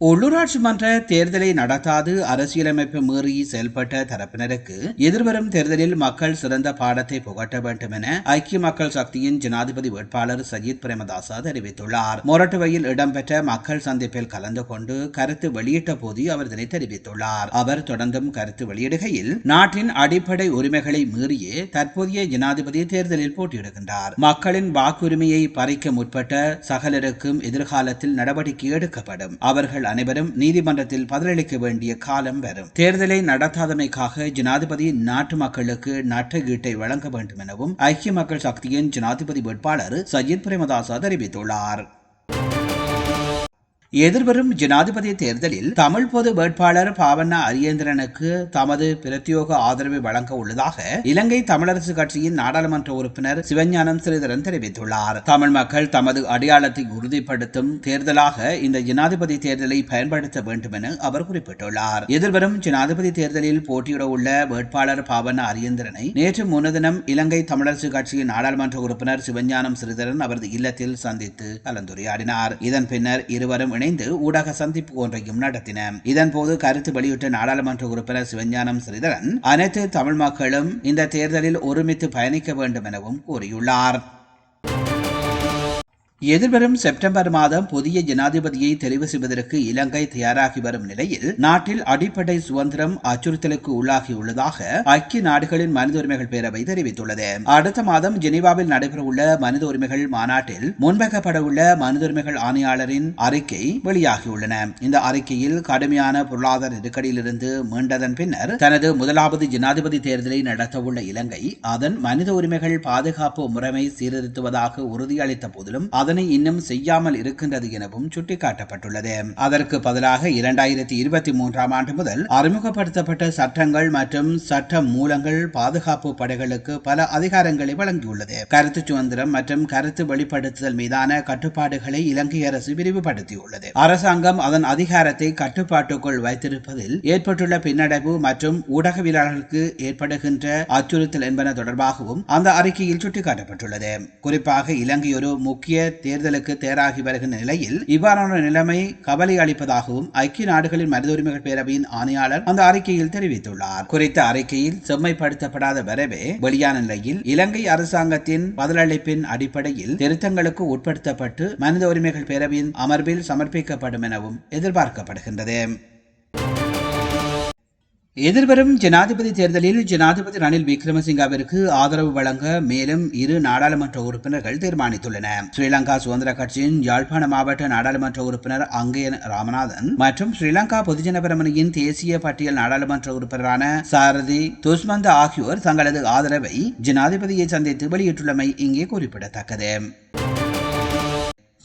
உள்ளூராட்சி மன்ற தேர்தலை நடத்தாது அரசியலமைப்பு மீறி செயல்பட்ட தரப்பினருக்கு எதிர்வரும் தேர்தலில் மக்கள் சிறந்த பாடத்தை புகட்ட வேண்டும் என ஐக்கிய மக்கள் சக்தியின் ஜனாதிபதி வேட்பாளர் சஜித் பிரேமதாசா தெரிவித்துள்ளார். மொரட்டுவையில் இடம்பெற்ற மக்கள் சந்திப்பில் கலந்து கொண்டு கருத்து வெளியிட்ட போது அவர் இதனை தெரிவித்துள்ளார். அவர் தொடர்ந்தும் கருத்து வெளியிடுகையில் நாட்டின் அடிப்படை உரிமைகளை மீறியே தற்போதைய ஜனாதிபதி தேர்தலில் போட்டியிடுகின்றார். மக்களின் வாக்குரிமையை பறிக்க முற்பட்ட சகலருக்கும் எதிர்காலத்தில் நடவடிக்கை எடுக்கப்படும். அவர்கள் அனைவரும் நீதிமன்றத்தில் பதிலளிக்க வேண்டிய காலம் வரும். தேர்தலை நடத்தாதமைக்காக ஜனாதிபதி நாட்டு மக்களுக்கு நட்டகீட்டை வழங்க வேண்டும் எனவும் ஐக்கிய மக்கள் சக்தியின் ஜனாதிபதி வேட்பாளர் சஜித் பிரேமதாசா தெரிவித்துள்ளார். எதிர்வரும் ஜனாதிபதி தேர்தலில் தமிழ் பொது வேட்பாளர் பாவண்ணா அரியேந்திரனுக்கு தமது பிரத்யோக ஆதரவை வழங்க உள்ளதாக இலங்கை தமிழரசு கட்சியின் நாடாளுமன்ற உறுப்பினர் சிவஞானம் ஸ்ரீதரன் தெரிவித்துள்ளார். தமிழ் மக்கள் தமது அடையாளத்தை உறுதிப்படுத்தும் தேர்தலாக இந்த ஜனாதிபதி தேர்தலை பயன்படுத்த வேண்டும் என அவர் குறிப்பிட்டுள்ளார். எதிர்வரும் ஜனாதிபதி தேர்தலில் போட்டியிட உள்ள வேட்பாளர் பாவண்ணா அரியேந்திரனை நேற்று முன்தினம் இலங்கை தமிழரசு கட்சியின் நாடாளுமன்ற உறுப்பினர் சிவஞானம் ஸ்ரீதரன் அவரது இல்லத்தில் சந்தித்து கலந்துரையாடினார். இதன் பின்னர் இருவரும் இணைந்து ஊடக சந்திப்பு ஒன்றையும் நடத்தின இதன்போது கருத்து வெளியிட்ட நாடாளுமன்ற உறுப்பினர் சிவஞானம் ஸ்ரீதரன் அனைத்து தமிழ் மக்களும் இந்த தேர்தலில் ஒருமித்து பயணிக்க வேண்டும் எனவும் கூறியுள்ளார். எதிர்வரும் செப்டம்பர் மாதம் புதிய ஜனாதிபதியை தெரிவு செய்வதற்கு இலங்கை தயாராகி வரும் நிலையில் நாட்டில் அடிப்படை சுதந்திரம் அச்சுறுத்தலுக்கு உள்ளாகியுள்ளதாக ஐக்கிய நாடுகளின் மனித உரிமைகள் பேரவை தெரிவித்துள்ளது. அடுத்த மாதம் ஜெனீவாவில் நடைபெறவுள்ள மனித உரிமைகள் மாநாட்டில் முன்வைக்கப்படவுள்ள மனித உரிமைகள் ஆணையாளரின் அறிக்கை வெளியாகியுள்ளன. இந்த அறிக்கையில் கடுமையான பொருளாதார நெருக்கடியிலிருந்து மீண்டதன் பின்னர் தனது முதலாவது ஜனாதிபதி தேர்தலை நடத்தவுள்ள இலங்கை அதன் மனித உரிமைகள் பாதுகாப்பு முறைமை சீர்திருத்துவதாக உறுதியளித்த போதிலும் அதன் இன்னும் செய்யாமல் இருக்கின்றது எனவும் சுட்டிக்காட்டப்பட்டுள்ளது. அதற்கு பதிலாக இரண்டாயிரத்தி இருபத்தி மூன்றாம் ஆண்டு முதல் அறிமுகப்படுத்தப்பட்ட சட்டங்கள் மற்றும் சட்ட மூலங்கள் பாதுகாப்பு படைகளுக்கு பல அதிகாரங்களை வழங்கியுள்ளது. கருத்து சுதந்திரம் மற்றும் கருத்து வெளிப்படுத்துதல் மீதான கட்டுப்பாடுகளை இலங்கை அரசு விரிவுபடுத்தியுள்ளது. அரசாங்கம் அதன் அதிகாரத்தை கட்டுப்பாட்டுக்குள் வைத்திருப்பதில் ஏற்பட்டுள்ள பின்னடைவு மற்றும் ஊடகவியலாளர்களுக்கு ஏற்படுகின்ற அச்சுறுத்தல் என்பன தொடர்பாகவும் அந்த அறிக்கையில் சுட்டிக்காட்டப்பட்டுள்ளது. குறிப்பாக இலங்கை ஒரு முக்கிய தேர்தலுக்கு தயாராகி வருகின்ற நிலையில் இவ்வாறான நிலைமை கவலை அளிப்பதாகவும் ஐக்கிய நாடுகளின் மனித உரிமைகள் பேரவையின் ஆணையாளர் அந்த அறிக்கையில் தெரிவித்துள்ளார். குறித்த அறிக்கையில் செம்மைப்படுத்தப்படாத வரவே வெளியான நிலையில் இலங்கை அரசாங்கத்தின் பதிலளிப்பின் அடிப்படையில் திருத்தங்களுக்கு உட்படுத்தப்பட்டு மனித உரிமைகள் பேரவையின் அமர்வில் சமர்ப்பிக்கப்படும் எனவும் எதிர்பார்க்கப்படுகின்றது. எதிர்வரும் ஜனாதிபதி தேர்தலில் ஜனாதிபதி ரணில் விக்ரமசிங்காவிற்கு ஆதரவு வழங்க மேலும் இரு நாடாளுமன்ற உறுப்பினர்கள் தீர்மானித்துள்ளனர் ஸ்ரீலங்கா சுதந்திர கட்சியின் யாழ்ப்பாண மாவட்ட நாடாளுமன்ற உறுப்பினர் அங்கயன் ராமநாதன் மற்றும் ஸ்ரீலங்கா பொதுஜன பெரமுனையின் தேசிய பட்டியல் நாடாளுமன்ற உறுப்பினரான சாரதி துஷ்மந்த ஆகியோர் தங்களது ஆதரவை ஜனாதிபதியை சந்தித்து வெளியிட்டுள்ளமை இங்கே குறிப்பிடத்தக்கது.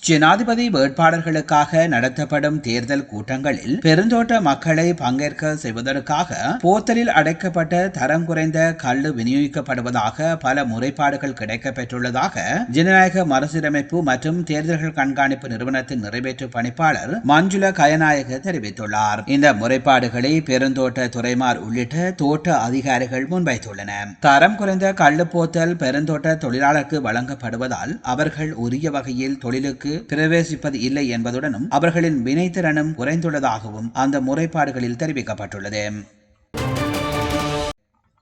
ஜனாதிபதி வேட்பாளர்களுக்காக நடத்தப்படும் தேர்தல் கூட்டங்களில் பெருந்தோட்ட மக்களை பங்கேற்க செய்வதற்காக போத்தலில் அடைக்கப்பட்ட தரம் குறைந்த கல்லு விநியோகிக்கப்படுவதாக பல முறைப்பாடுகள் கிடைக்கப்பெற்றுள்ளதாக ஜனநாயக மறுசீரமைப்பு மற்றும் தேர்தல்கள் கண்காணிப்பு நிறுவனத்தின் நிறைவேற்று பணிப்பாளர் மஞ்சுள கயநாயக தெரிவித்துள்ளார். இந்த முறைப்பாடுகளை பெருந்தோட்ட துறைமார் உள்ளிட்ட தோட்ட அதிகாரிகள் முன்வைத்துள்ளன. தரம் குறைந்த கல்லு போத்தல் பெருந்தோட்ட தொழிலாளருக்கு வழங்கப்படுவதால் அவர்கள் உரிய வகையில் தொழிலுக்கு பிரவேசிப்பது இல்லை என்பதுடனும் அவர்களின் வினைத்திறனும் குறைந்துள்ளதாகவும் அந்த முறைப்பாடுகளில் தெரிவிக்கப்பட்டுள்ளது.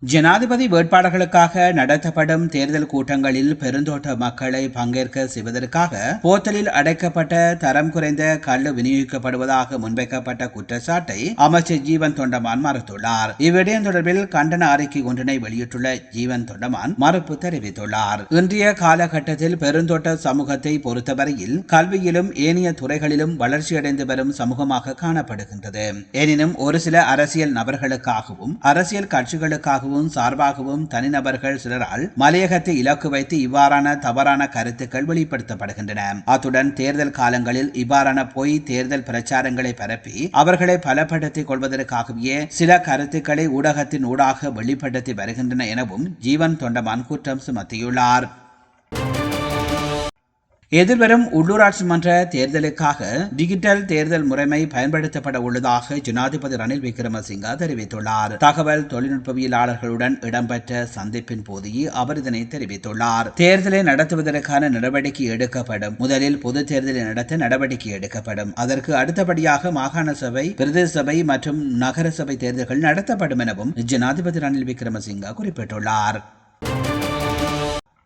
ஜனாதிபதி வேட்பாளர்களுக்காக நடத்தப்படும் தேர்தல் கூட்டங்களில் பெருந்தோட்ட மக்களை பங்கேற்க செய்வதற்காக போத்தலில் அடைக்கப்பட்ட தரம் குறைந்த கல் விநியோகிக்கப்படுவதாக முன்வைக்கப்பட்ட குற்றச்சாட்டை அமைச்சர் ஜீவன் தொண்டமான் மறுத்துள்ளார். இவ்விடயம் தொடர்பில் கண்டன அறிக்கை ஒன்றினை வெளியிட்டுள்ள ஜீவன் தொண்டமான் மறுப்பு தெரிவித்துள்ளார். இன்றைய காலகட்டத்தில் பெருந்தோட்ட சமூகத்தை பொறுத்தவரையில் கல்வியிலும் ஏனைய துறைகளிலும் வளர்ச்சியடைந்து வரும் சமூகமாக காணப்படுகின்றது. எனினும் ஒரு சில அரசியல் நபர்களுக்காகவும் அரசியல் கட்சிகளுக்காகவும் சார்பாகவும் சார்பாகவும் தனிநபர்கள் சிலரால் மலையகத்தை இலக்கு வைத்து இவ்வாறான தவறான கருத்துக்கள் வெளிப்படுத்தப்படுகின்றன. அத்துடன் தேர்தல் காலங்களில் இவ்வாறான பொய் தேர்தல் பிரச்சாரங்களை பரப்பி அவர்களை பலப்படுத்திக் கொள்வதற்காகவே சில கருத்துக்களை ஊடகத்தின் ஊடாக வெளிப்படுத்தி வருகின்றன எனவும் ஜீவன் தொண்டமான் குற்றம் சுமத்தியுள்ளார். எதிர்வரும் உள்ளூராட்சி மன்ற தேர்தலுக்காக டிஜிட்டல் தேர்தல் முறைமை பயன்படுத்தப்பட உள்ளதாக ஜனாதிபதி ரணில் விக்ரமசிங்கா தெரிவித்துள்ளார். தகவல் தொழில்நுட்பவியலாளர்களுடன் இடம்பெற்ற சந்திப்பின் போதே அவர் இதனை தெரிவித்துள்ளார். தேர்தலை நடத்துவதற்கான நடவடிக்கை எடுக்கப்படும். முதலில் பொது தேர்தலை நடத்த நடவடிக்கை எடுக்கப்படும். அதற்கு அடுத்தபடியாக மாகாண சபை பிரதேச சபை மற்றும் நகர சபை தேர்தல்கள் நடத்தப்படும் எனவும் ஜனாதிபதி ரணில் விக்ரமசிங்கா குறிப்பிட்டுள்ளார்.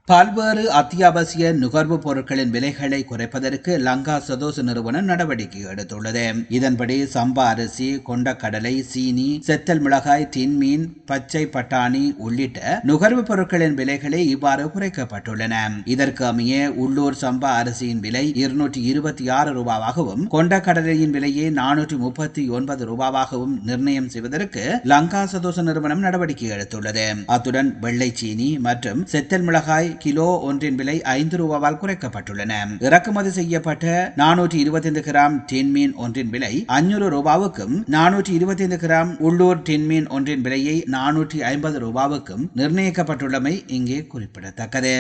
பல்வேறு அத்தியாவசிய நுகர்வுப் பொருட்களின் விலைகளை குறைப்பதற்கு லங்கா சதோச நிறுவனம் நடவடிக்கை எடுத்துள்ளது. இதன்படி சம்பா அரிசி கொண்டக்கடலை சீனி செத்தல் மிளகாய் டின்மீன் பச்சை பட்டாணி உள்ளிட்ட நுகர்வுப் பொருட்களின் விலைகளை இவ்வாறு குறைக்கப்பட்டுள்ளன. இதற்கு அமைய உள்ளூர் சம்பா அரிசியின் விலை இருநூற்றி இருபத்தி ஆறு ரூபாவாகவும் கொண்டக்கடலையின் விலையை நானூற்றி முப்பத்தி ஒன்பது ரூபாவாகவும் நிர்ணயம் செய்வதற்கு லங்கா சதோச நிறுவனம் நடவடிக்கை எடுத்துள்ளது. அத்துடன் வெள்ளை சீனி மற்றும் செத்தல் மிளகாய் கிலோ ஒன்றின் விலை ஐந்து ரூபாவால் குறைக்கப்பட்டுள்ளன. இறக்குமதி செய்யப்பட்ட நானூற்றி இருபத்தைந்து கிராம் டின்மீன் ஒன்றின் விலை அஞ்சூறு ரூபாவுக்கும் நானூற்றி இருபத்தைந்து கிராம் உள்ளூர் டின்மீன் ஒன்றின் விலையை நானூற்றி ஐம்பது ரூபாவுக்கும் நிர்ணயிக்கப்பட்டுள்ளமை இங்கே குறிப்பிடத்தக்கது.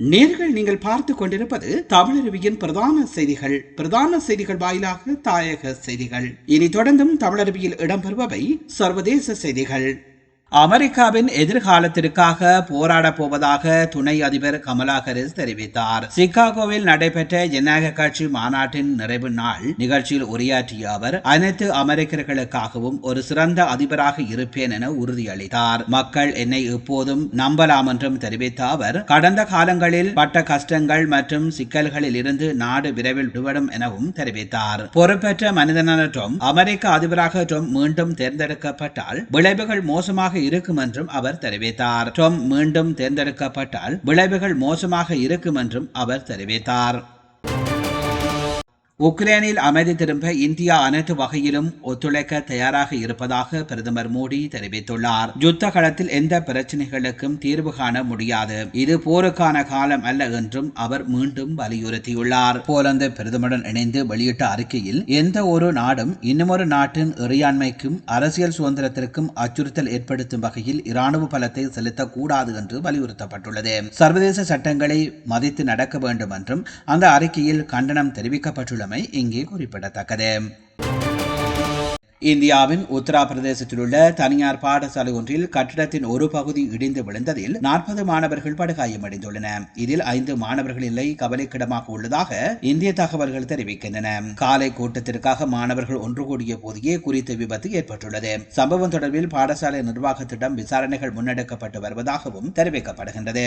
நேர்கள் நீங்கள் பார்த்து கொண்டிருப்பது தமிழருவியின் பிரதான செய்திகள். பிரதான செய்திகள் வாயிலாக தாயக செய்திகள். இனி தொடர்ந்தும் தமிழருவியில் இடம்பெறுபவை சர்வதேச செய்திகள். அமெரிக்காவின் எதிர்காலத்திற்காக போராடப் போவதாக துணை அதிபர் கமலா ஹாரிஸ் தெரிவித்தார். சிகாகோவில் நடைபெற்ற ஜனநாயக கட்சி மாநாட்டின் நிறைவு நாள் நிகழ்ச்சியில் உரையாற்றிய அவர் அனைத்து அமெரிக்கர்களுக்காகவும் ஒரு சிறந்த அதிபராக இருப்பேன் என உறுதியளித்தார். மக்கள் என்னை எப்போதும் நம்பலாம் என்றும் தெரிவித்த அவர் கடந்த காலங்களில் பட்ட கஷ்டங்கள் மற்றும் சிக்கல்களில் இருந்து நாடு விரைவில் விடுபடும் எனவும் தெரிவித்தார். பொறுப்பேற்ற மனிதனான டொம் அமெரிக்க அதிபராக டொம் மீண்டும் தேர்ந்தெடுக்கப்பட்டால் விளைவுகள் மோசமாக இருக்கும் என்றும் அவர் தெரிவித்தார். டொம் மீண்டும் தேர்ந்தெடுக்கப்பட்டால் விளைவுகள் மோசமாக இருக்கும் என்றும் அவர் தெரிவித்தார். உக்ரைனில் அமைதி திரும்ப இந்தியா அனைத்து வகையிலும் ஒத்துழைக்க தயாராக இருப்பதாக பிரதமர் மோடி தெரிவித்துள்ளார். யுத்த களத்தில் எந்த பிரச்சனைகளுக்கும் தீர்வு காண முடியாது. இது போருக்கான காலம் அல்ல என்றும் அவர் மீண்டும் வலியுறுத்தியுள்ளார். போலந்து பிரதமருடன் இணைந்து வெளியிட்ட அறிக்கையில் எந்த ஒரு நாடும் இன்னுமொரு நாட்டின் இறையாண்மைக்கும் அரசியல் சுதந்திரத்திற்கும் அச்சுறுத்தல் ஏற்படுத்தும் வகையில் இராணுவ பலத்தை செலுத்தக்கூடாது என்று வலியுறுத்தப்பட்டுள்ளது. சர்வதேச சட்டங்களை மதித்து நடக்க வேண்டும் என்றும் அந்த அறிக்கையில் கண்டனம் தெரிவிக்கப்பட்டுள்ளது. உள்ளமை இங்கே குறிப்பிடத்தக்கது. இந்தியாவின் உத்தரப்பிரதேசத்தில் உள்ள தனியார் பாடசாலை ஒன்றில் கட்டிடத்தின் ஒரு பகுதி இடிந்து விழுந்ததில் நாற்பது மாணவர்கள் படுகாயமடைந்துள்ளன. இதில் ஐந்து மாணவர்கள் இல்லை கவலைக்கிடமாக உள்ளதாக இந்திய தகவல்கள் தெரிவிக்கின்றன. காலை கூட்டத்திற்காக மாணவர்கள் ஒன்று கூடிய போதே குறித்த விபத்து ஏற்பட்டுள்ளது. சம்பவம் தொடர்பில் பாடசாலை நிர்வாகத்திடம் விசாரணைகள் முன்னெடுக்கப்பட்டு வருவதாகவும் தெரிவிக்கப்படுகின்றது.